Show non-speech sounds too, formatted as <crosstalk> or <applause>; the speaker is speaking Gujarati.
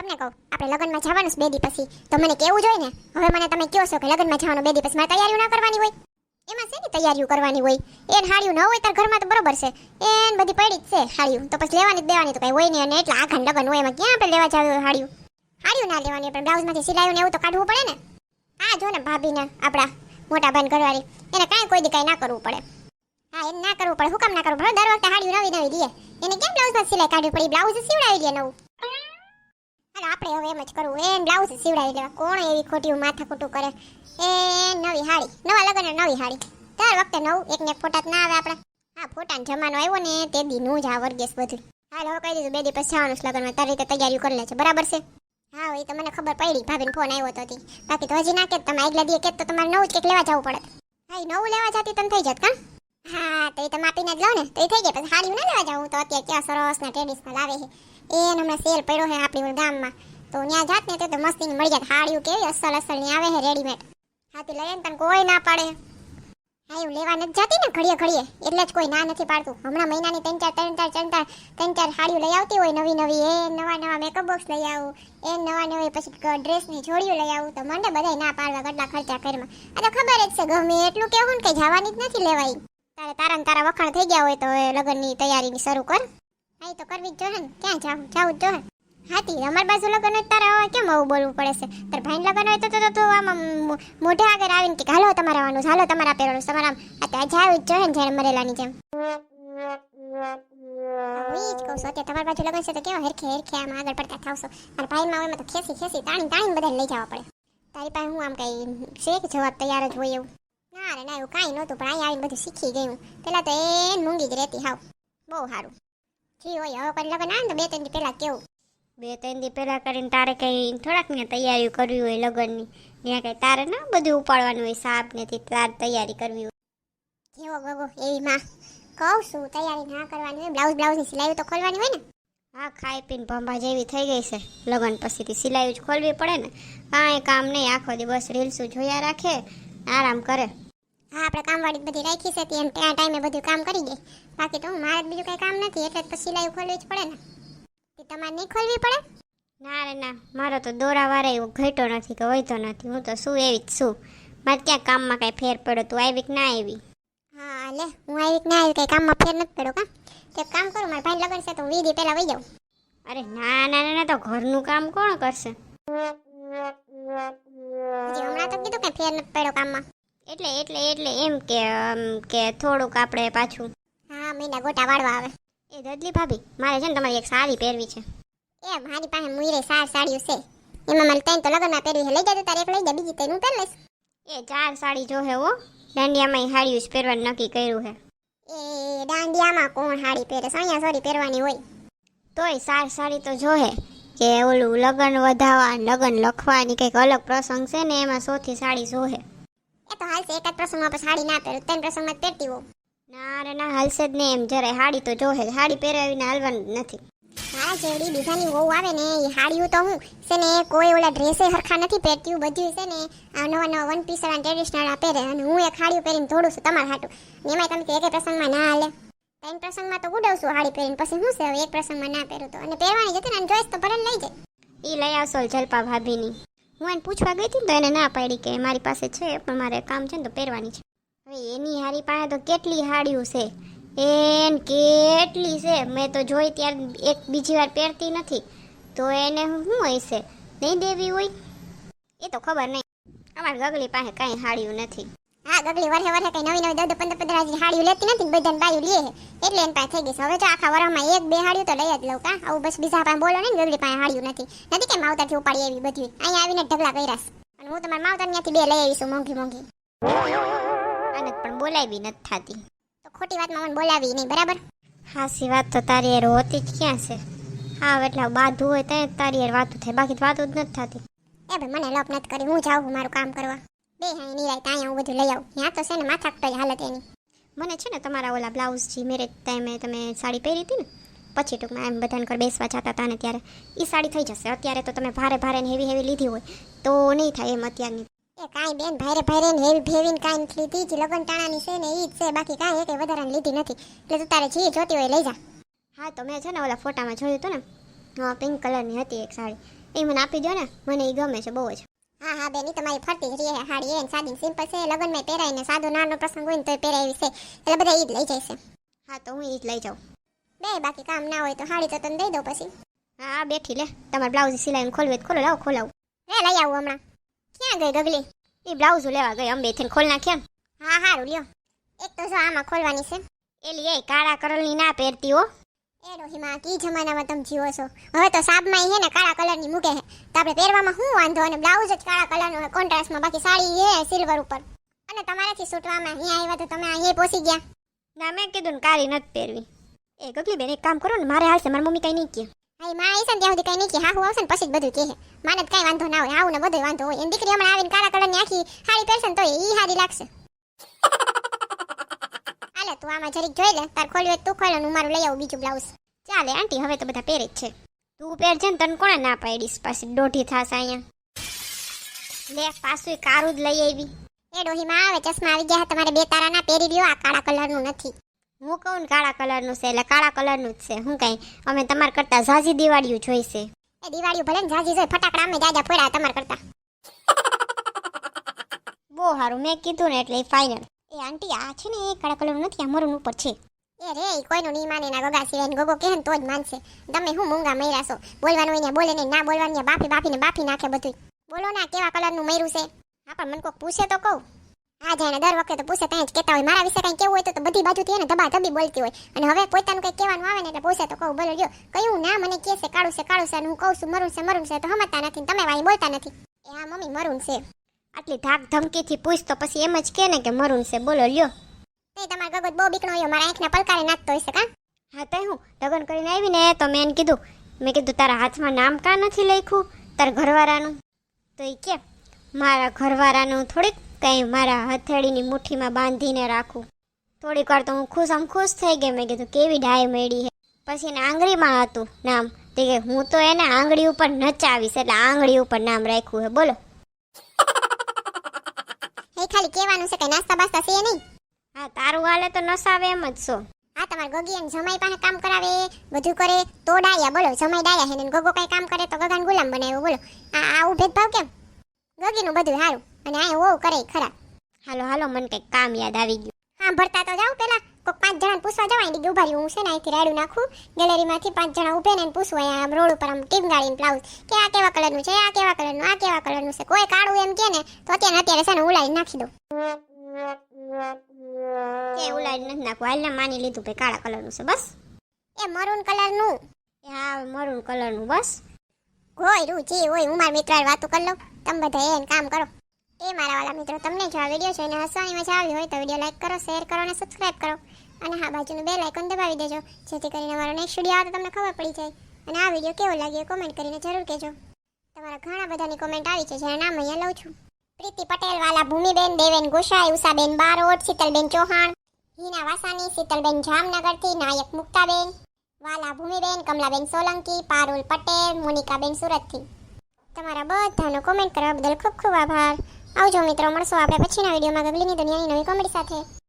તમને કહું, આપણે લગ્નમાં જવાનું બે દી પછી. તો મને કેવું જોઈએ ને હવે મને તમે કહો છો કે લગ્નમાં જવાનું બે દી પછી મારે તૈયારીઓ ના કરવાની હોય. એમાં શેની તૈયારીઓ કરવાની હોય? એને હાડિયું ન હોય તાર ઘરમાં તો બરોબર છે. એને બધી પડી જ છે હાડિયું તો પછી લેવાની દેવાની તો કઈ હોય નહીં અને એટલા આખા લગ્ન હોય એમાં ક્યાં આપણે લેવા જાવ હાડિયું હાડિયું ના લેવાની પણ બ્લાઉઝમાંથી સિલાયું ને એવું તો કાઢવું પડે ને? હા જો ને ભાભીને આપણા મોટા ભાઈ ઘરવાળી. એને કાંઈ કોઈ દી કાંઈ ના કરવું પડે. હા, એને ના કરવું પડે. હું કામ ના કરવું પડે. દર વખતે હાડિયું નવી નવી દઈએ એને કેમ બ્લાઉઝમાં સિલાઈ કાઢવી પડી? બ્લાઉઝ સીવડાવી દે નવું. હાલો, આપણે હવે એમ જ કરવું. એ બ્લાઉઝ સીવડાવી લેવા. કોણ એવી ખોટી માથા ખોટું કરે? એ નવી હાડી. નવા લગ્ન નવી હાડી. દર વખતે નવું. એક ને ફોટા ના આવે આપણા. હા ફોટાનો જમાનો આવ્યો ને, તે દી નું જ આ વર્ગેસ બધું. હાલ, હવે કહી દીધું, બે દી પછી જવાનું લગ્નમાં. તારી રીતે તૈયારીઓ કરી લે છે બરાબર છે? હા, એ તો મને ખબર પડી. ભાભીને ફોન આવ્યો તો હતી બાકી તો હજી ના કે તમે આગલા દીએ કે તો તમારે નવું જ કંઈક લેવા જવું પડે. હા નવું લેવા જતી તને થઈ જત, કા? હા, તો એ તમે આપીને જ લો ને. તો એ થઈ જાય પછી હાડી ના લેવા જાઉં? તો અત્યારે ક્યાં સરસ ના ટ્રેડિશનલ આવે છે. એને હમણાં સેલ પડ્યો છે આપણી ગામમાં. તો ત્યાં જાત ને તો મસ્તીની મળી જાત હાડીયું કેવી અસલ અસલની આવે છે રેડીમેડ હાથી લઈએ ને તને કોઈ ના પાડે. હા, એવું લેવા નથી જતી ને ઘડીએ ઘડીએ. એટલે જ કોઈ ના નથી પાડતું. હમણાં મહિનાની ત્રણ ચાર ત્રણ ચાર ત્રણ ચાર ત્રણ ચાર હાડીઓ લઈ આવતી હોય, નવી નવી. એ નવા નવા મેકઅપ બોક્સ લઈ આવું. એ નવા નવી પછી ડ્રેસની જોડીઓ લઈ આવું. તો મને બધા ના પાડવા કેટલા ખર્ચા ઘરમાં આ તો ખબર જ છે, ગમે એટલું કેવું ને કે જવાની જ નથી લેવાય. તારે તારા તારા વખાણ થઈ ગયા હોય તો લગ્નની તૈયારીની શરૂ કર. હા તો કરવી જ ને. ક્યાં જાવું? જાવું જોઈએ હાથી અમાર બાજુ લગન હોય તારે હવે કેમ આવું બોલવું પડે છે? તારે ભાઈ લગન હોય તો તો તો આમ મોઢે આગળ આવીને કે હાલો તમારે આવવાનું હાલો તમારા પહેરવાનું છે, તમારે આ જાવું જ જોઈએ ને જ્યારે મરેલાની જેમ. હું જ કહું છું અત્યારે તમારી બાજુ લગ્ન છે તો હેરખે હેરખે આમ આગળ પડતા ભાઈમાં હોય તો ખેસી ખેસી તાણી બધાને લઈ જવા પડે. હું આમ કઈ છે કે તૈયાર જ હોય એવું? ના રે ના એવું કાંઈ નહોતું પણ અહીં આવીને બધું શીખી ગયું. પેલા તો એ મૂંગી જ રહેતી હાવ. બહુ સારું. જી હોય. હવે કોઈ લગ્ન આવે ને તો બે ત્રણ દી પહેલા કેવું? બે ત્રણ દી પહેલાં કરીને તારે કઈ થોડાક ને તૈયારી કરવી હોય લગ્નની. ત્યાં કઈ તારે ના બધું ઉપાડવાનું હોય સાપ ને તારે તૈયારી કરવી હોય. જેવો ગગો? એવી માં. કહું છું તૈયારી ના કરવાની હોય. બ્લાઉઝ બ્લાઉઝની સિલાઈ તો ખોલવાની હોય ને? હા ખાઈ પીને ભંભા જેવી થઈ ગઈ છે. લગ્ન પછીથી સિલાઈ જ ખોલવી પડે ને. કાંઈ કામ નહીં આખો દિવસ રીલ્સો જોયા રાખે આરામ કરે. હા આપણે કામવાળી બધી રાખી છે એમ ત્યાં ટાઈમે બધું કામ કરી દે. બાકી તો હું મારે બીજું કઈ કામ નથી એટલે જ સિલાઈ ખોલવી જ પડે ને. તે તમારે નહીં ખોલવી પડે? ના રે ના. મારો તો દોરા વાળા એવો ઘટ્યો નથી કે વહેતો નથી. હું તો શું એવી જ છું. મારે ક્યાં કામમાં કાંઈ ફેર પડ્યો? તું આવી કે ના આવી? હા લે હું આવી કે ના આવી કઈ કામમાં ફેર નથી પડ્યો કા? તે કામ કરું મારા ભાઈ લગન છે તો હું વીધી પહેલાં વહી જાઉં. અરે ના ના ના ના તો ઘરનું કામ કોણ કરશે? હમણાં તો કીધું કે ફેર નથી પડ્યો કામમાં. એટલે એટલે એટલે એમ કે આમ કે થોડુંક આપણે પાછું હા મહિના ગોટા વાળવા આવે. એ દદલી ભાભી મારે છે ને તમારી એક સાડી પહેરવી છે. એ મારી પાસે મુઈરે સાર સાડીઓ છે. એમાં મારે ત્રણ તો લગ્નમાં પહેરવી છે. લઈ જાય તારે એક લઈ જાય બીજી ત્રણ હું પહેરી લઈશ. એ ચાર સાડી જોહે હો દાંડિયામાં સાડી જ પહેરવાનું નક્કી કર્યું છે એ દાંડિયામાં કોણ સાડી પહેરે સાયા સોરી પહેરવાની હોય. તોય સાર સાડી તો જોહે કે ઓલું લગ્ન વધાવા લગ્ન લખવાની કંઈક અલગ પ્રસંગ છે ને એમાં સૌથી સાડી જોહે એ તો હાલ છે એક જ પ્રસંગમાં પછી સાડી ના પહેરું ત્રણ પ્રસંગમાં પહેરતી હોઉં. ના રે ના હાલશે જ નહીં એમ. જરાય સાડી તો જોહે. સાડી પહેરાવીને હાલવાનું નથી. મારા જેવડી બીજાની વહુ આવે ને એ હાડિયું તો હું છે ને કોઈ ઓલા ડ્રેસે હરખા નથી પહેરતી બધું છે ને આ નવા નવા વન પીસ વાળા ટ્રેડિશનલ પહેરે અને હું એક હાડિયું પહેરીને દોડું છું તમારા હાટું. એમાંય તમે તો એકે પ્રસંગમાં ના હાલે. ત્રણ પ્રસંગમાં તો ઉડાવશું હાડી પહેરીને. પછી શું છે હવે એક પ્રસંગમાં ના પહેરું તો. અને પહેરવાની જતી ને જોઈશ તો ભલે લઈ જાય. એ લઈ આવશો જલપા ભાભીની હું એને પૂછવા ગઈ હતી ને તો એને ના પાડી કે મારી પાસે છે, પણ મારે કામ છે ને તો પહેરવાની છે. હવે એની હારી પાસે તો કેટલી હાડીઓ છે? એન કેટલી છે? મેં તો જોઈ ત્યારે એક બીજી વાર પહેરતી નથી. તો એને શું હોય છે? નહીં દેવી હોય? એ તો ખબર નહીં. અમારી ગગલી પાસે કાંઈ હાડ્યું નથી. હા ગગલી વર્ષે વર્ષે કઈ નવી નવી દસ પંદર પંદર હાજરી હાડીઓ લેતી નથી બધા બધાને બાયું લે. એટલે એમ પાસે થઈ ગઈ હવે તો આખા વરમાં એક બે હાડીઓ તો લઈ જ લઉં કા. આવું બસ બીજા પાસે બોલો ને ગગલી પાસે હાડીઓ નથી. નથી કે માવતરથી ઉપાડી એવી બધી. અહીંયા આવીને ઢગલા કર્યા અને હું તમારા માવતર ત્યાંથી બે લઈ આવીશું મોંઘી મોંઘી. અને પણ બોલાવી નથી થતી. તો ખોટી વાતમાં મને બોલાવી નહીં બરાબર? હાસી વાત તો તારી યાર હોતી જ ક્યાં છે? હા એટલે બાધું હોય તો તારી યાર વાતું થાય. બાકી તો વાતું જ નથી થતી. એ ભાઈ મને લપ નથી કરી. હું જાઉં મારું કામ કરવા. બે હા નિરાય ત્યાં હું બધું લઈ આવું. ત્યાં તો છે ને માથા કટોય હાલત એની. મને છે ને તમારા ઓલા બ્લાઉઝ જે મેરેજ ટાઈમે તમે સાડી પહેરી હતી ને પછી ટૂંકમાં એમ બધાને ઘર બેસવા જતા હતા ને ત્યારે એ સાડી થઈ જશે. અત્યારે તો તમે ભારે ભારે ને હેવી હેવી લીધી હોય તો નહીં થાય એમ અત્યારની. એ કાંઈ બેન ભારે ભારે ને હેવી ભેવીને કાંઈ લીધી. જ લગન ટાણાની છે ને એ જ છે. બાકી કાંઈ કંઈ વધારાની લીધી નથી. એટલે તું તારે જે જોતી હોય લઈ જા. હા તો મેં છે ને ઓલા ફોટામાં જોયું હતું ને હા પિંક કલરની હતી એક સાડી. એ મને આપી દો ને મને એ ગમે છે બહુ જ. હા હા બેની ઈ તમારી ફરતી જ રહી. હાડી એને સાદી સિમ્પલ છે. લગ્નમાં પહેરાય ને સાદો નાનો પ્રસંગ હોય ને તોય પહેરાવી છે. એટલે બધા ઈ જ લઈ જાય છે. હા તો હું એ જ લઈ જાઉં. બે બાકી કામ ના હોય તો હાડી તો તને દઈ દઉં પછી. હા બેઠી લે. તમારે બ્લાઉઝ સિલાઈને ખોલવી તો ખોલો. લાવો ખોલાવું. રે લઈ આવું હમણાં. ક્યાં ગઈ ગગલી? એ બ્લાઉઝ લેવા ગઈ. અંબે થઈને ખોલ નાખ્યા ને. હા હારું લ્યો. એક તો જો આમાં ખોલવાની છે. એલી એ કાળા કલરની ના પહેરતી હો. એ રોહિમા કી જમાનામાં તમે જીવો છો? હવે તો સાબમાં હે ને કાળા કલરની મૂકે છે તો આપણે પહેરવામાં શું વાંધો અને બ્લાઉઝ જ કાળા કલરનો કોન્ટ્રાસ્ટમાં બાકી સાડી એ સિલ્વર ઉપર. અને તમારાથી સૂટવામાં અહીંયા આવ્યા તો તમે અહીંયા પહોંચી ગયા. ના મેં કીધું ને કાળી નથી પહેરવી. એ ગગલી બેન એક કામ કરો ને મારે હાલશે મારી મમ્મી કંઈ નહીં કહે. હા માં આવીશે ને ત્યાં સુધી કંઈ નહીં કે હાહુ આવશે ને પછી જ બધું કહે. માને કઈ વાંધો ના હોય આવું ને બધું વાંધો હોય. એની દીકરી હમણાં આવીને કાળા કલરની આખી સાડી પહેરશે ને તો એ સારી લાગશે. <laughs> હાલે તું આમાં જરીક જોઈ લે તાર ખોલ્યું તું ખોલ હું મારું લઈ આવું બીજું બ્લાઉઝ ચાલે આંટી હવે તો બધા પહેરે જ છે. તું પહેરજે ને તને કોણે ના પાડીશ? પાછી દોઢી થાશે અહીંયા. લે, પાછું કારું જ લઈ આવી. એ ડોહીમાં આવે, ચશ્મા આવી ગયા, તમારે બે તારાના પહેરી લ્યો, આ કાળા કલરનું નથી. હું કહું ને કાળા કલરનું છે, એટલે કાળા કલરનું જ છે. હું કઈ અમે તમારા કરતા ઝાઝી દિવાળીઓ જોઈશે. એ દિવાળી ભલે ને ઝાઝી જોઈ, ફટાકડા અમે જાજા ફોડ્યા તમારા કરતા. બહુ સારું મેં કીધું ને એટલે ફાઇનલ એ આંટી, આ છે ને, એ કાળા કલરનું નથી, આ મરૂન ઉપર છે. એ રે કોઈનું નહીં માને ના ગગા સિવાય ગગો કહે તો જ માનશે. તમે હું મૂંગા મૈરા છો. બોલવાનું હોય બોલે નહીં ના બોલવાનું બાફી બાફીને બાફી નાખે બધું બોલો ના, કેવા કલરનું મૈરું છે? હા, પણ મને કોક પૂછે તો કહું. હા, જાણે દર વખતે તો પૂછે ત્યાં જ કહેતા હોય. મારા વિશે કંઈ કેવું હોય તો બધી બાજુથી એને ધબા ધબી બોલતી હોય. અને હવે પોતાનું કંઈ કહેવાનું આવે ને એટલે પૂછે તો કહું, બોલો કયું ના મને કહે છે, કાળું છે કાળું છે, અને હું કહું છું મરું છે મરું છે, તો સમજતા નથી તમે વાંઈ બોલતા નથી. એ હા, મમ્મી મરું છે. આટલી ધાક ધમકીથી પૂછ તો પછી એમ જ કે ને કે મરું છે. બોલો, લ્યો. તે તમારા ગગત બહુ બીકણો હોય મારા આંખના પલકારે નાખતો હશે કા? હા તો હું લગ્ન કરીને આવી ને તો મેં એને કીધું મેં કીધું તારા હાથમાં નામ કા નથી લખ્યું? તારા ઘરવાળાનું? તો એ કે મારા ઘરવાળાનું થોડીક કંઈ મારા હથેળીની મુઠ્ઠીમાં બાંધીને રાખું. થોડીક વાર તો હું ખુશ આમ ખુશ થઈ ગઈ. મેં કીધું કેવી ડાય મેળી હે. પછી એને આંગળીમાં હતું નામ. તે કે હું તો એને આંગળી ઉપર નચાવીશ એટલે આંગળી ઉપર નામ રાખ્યું હે. બોલો. એ ખાલી કહેવાનું છે કે નાસ્તા બાસ્તા છે નહીં? હા તારું હાલે તો નસાવે એમ જ છો. હા તમારે ગગી અને જમાઈ પાસે કામ કરાવે બધું કરે તો ડાયા બોલો જમાઈ ડાયા હે ને ગગો કઈ કામ કરે તો ગગાને ગુલામ બનાવ્યો બોલો. આ આવું ભેદભાવ કેમ? ગગીનું બધું સારું અને આ વહુ કરે ખરા. હાલો હાલો મને કંઈક કામ યાદ આવી ગયું. હા ભરતા તો જાવ પેલા. કોક પાંચ જણા પૂછવા જવાય ડીગી ઊભા હું છે ને અહીંથી રાડું નાખું ગેલેરીમાંથી પાંચ જણા ઉભે ને પૂછવું અહીંયા આમ રોડ ઉપર આમ ટીમ ગાડીને બ્લાઉઝ કે આ કેવા કલરનું છે આ કેવા કલરનું આ કેવા કલરનું છે કોઈ કાળું એમ કે ને તો અત્યારે અત્યારે છે ને ઉલાઈ નાખી દો કે ઉલાડી નથી નાખવું. હાલને માની લીધું ભાઈ કાળા કલરનું છે બસ. એ મરૂન કલરનું? એ હા મરૂન કલરનું બસ. હોય જે હોય હું મારા મિત્ર વાતો કરી લઉં. તમે બધા એને કામ કરો. એ મારા વાલા મિત્રો તમને જો આ વીડિયો જોઈને હસવાની મજા આવી હોય તો વીડિયો લાઈક કરો શેર કરો અને સબસ્ક્રાઇબ કરો. અને હા બાજુનું બે લાઇકોન દબાવી દેજો જેથી કરીને મારો નેક્સ્ટ વીડિયો આવે તો તમને ખબર પડી જાય. અને આ વીડિયો કેવો લાગ્યો કોમેન્ટ કરીને જરૂર કહેજો. તમારા ઘણા બધાની કોમેન્ટ આવી છે જેના નામ અહીંયા લઉં છું. પ્રીતિ પટેલ, વાલા ભૂમિબેન, દેવેન ગોસાઈ, ઉષાબેન બારોટ, શીતલબેન ચૌહાણ, હિના વાસાની, શીતલબેન જામનગરથી, નાયક મુક્તાબેન, વાલા ભૂમિબેન, કમલાબેન સોલંકી, પારુલ પટેલ, મોનિકાબેન સુરતથી. તમારા બધાનો કોમેન્ટ કરવા બદલ ખૂબ ખૂબ આભાર. આવજો મિત્રો, મળશો આપણે પછીના વિડીયોમાં. ગગલીની દુનિયાની નવી કોમેડી સાથે.